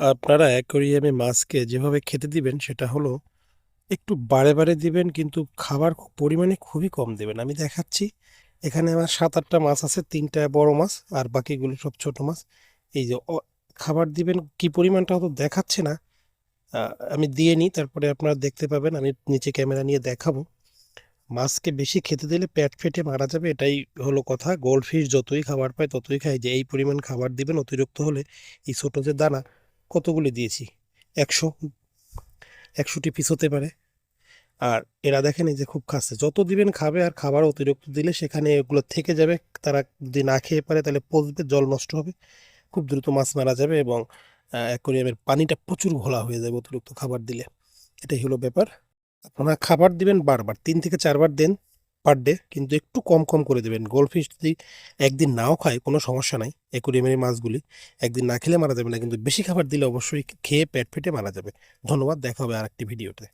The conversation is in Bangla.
আপনারা অ্যাকোরিয়ামে মাছকে যেভাবে খেতে দিবেন, সেটা হলো একটু বারে বারে দিবেন, কিন্তু খাবার খুব পরিমাণে খুবই কম দেবেন। আমি দেখাচ্ছি, এখানে আমার সাত আটটা মাছ আছে, তিনটা বড় মাছ আর বাকিগুলো সব ছোট মাছ। এই যে খাবার দিবেন, কি পরিমাণটা হয়তো দেখাচ্ছে না আমি দিয়ে নিই, তারপরে আপনারা দেখতে পাবেন, আমি নিচে ক্যামেরা নিয়ে দেখাবো। মাছকে বেশি খেতে দিলে পেট ফেটে মারা যাবে, এটাই হলো কথা। গোল্ড ফিশ যতই খাবার পায়, ততই খায়। যে এই পরিমাণ খাবার দিবেন, অতিরিক্ত হলে এই ছোটো যে দানা কতগুলি দিয়েছি? একশো। একশোটি পিস হতে পারে। আর এরা দেখেন এই যে খুব খাচ্ছে। যত দিবেন খাবে আর খাবার অতিরিক্ত দিলে সেখানে এগুলো থেকে যাবে। তারা যদি না খেয়ে পারে তাহলে পচবে, জল নষ্ট হবে। খুব দ্রুত মাছ মারা যাবে এবং অ্যাকোরিয়ামের পানিটা প্রচুর ঘোলা হয়ে যাবে অতিরিক্ত খাবার দিলে। এটাই হলো ব্যাপার। আপনারা খাবার দিবেন বারবার, তিন থেকে চারবার দেন। পার ডে কিন্তু একটু কম কম করে দেবেন। গোল্ডফিশ যদি একদিন নাও খায়, কোনো সমস্যা নাই একুরিয়ামের মাছগুলি একদিন না খেলে মারা যাবে না, কিন্তু বেশি খাবার দিলে অবশ্যই খেয়ে পেট ফেটে মারা যাবে। ধন্যবাদ, দেখা হবে আর আরেকটি ভিডিওতে